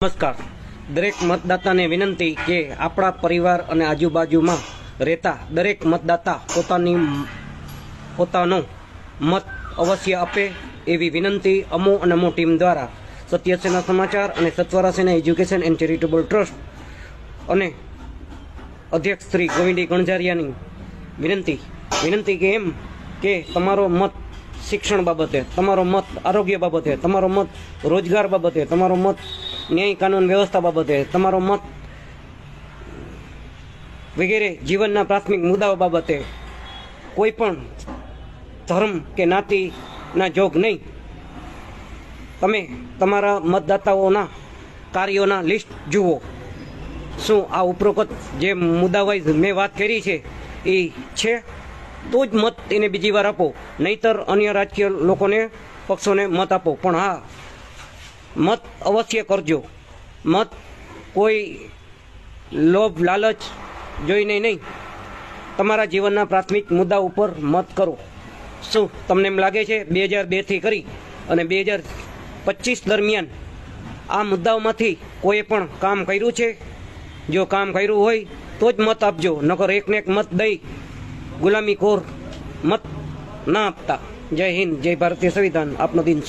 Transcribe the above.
નમસ્કાર. દરેક મતદાતાને વિનંતી કે આપણા પરિવાર અને આજુબાજુમાં રહેતા દરેક મતદાતા પોતાની પોતાનો મત અવશ્ય આપે એવી વિનંતી અમો અને અમો ટીમ દ્વારા સત્યસેના સમાચાર અને Satvara education and charitable trust અને અધ્યક્ષ શ્રી ગોવિંદી ગણજારિયાની વિનંતી વિનંતી કે એમ કે તમારો મત શિક્ષણ બાબતે, તમારો મત આરોગ્ય બાબતે, તમારો મત રોજગાર બાબતે, તમારો મત ન્યાય કાનૂન વ્યવસ્થા બાબતે, તમારો મત વગેરે જીવનના પ્રાથમિક મુદ્દાઓ બાબતે કોઈ પણ ધર્મ કે નાતિના જોગ નહીં. તમે તમારા મતદાતાઓના કાર્યોના લિસ્ટ જુઓ. શું આ ઉપરોક્ત જે મુદ્દા વાઇઝ મેં વાત કરી છે, એ છે? તો જ મત એને બીજી વાર આપો. નહીતર અન્ય રાજકીય લોકોને, પક્ષોને મત આપો. પણ હા, મત અવશ્ય કરજો. મત કોઈ લોભ, લાલચ, જોઈને નહીં. તમારા જીવનના પ્રાથમિક મુદ્દા ઉપર મત કરો. શું તમને એમ લાગે છે? બે હજાર બેથી કરી અને બે હજાર પચીસ દરમિયાન આ મુદ્દાઓમાંથી કોઈએ પણ કામ કર્યું છે? જો કામ કર્યું હોય તો જ મત આપજો. નકર એકને એક મત દઈ ગુલામી કોર મત ના આપતા. જય હિન્દ જય ભારતીય સંવિધાન. આપનો દિન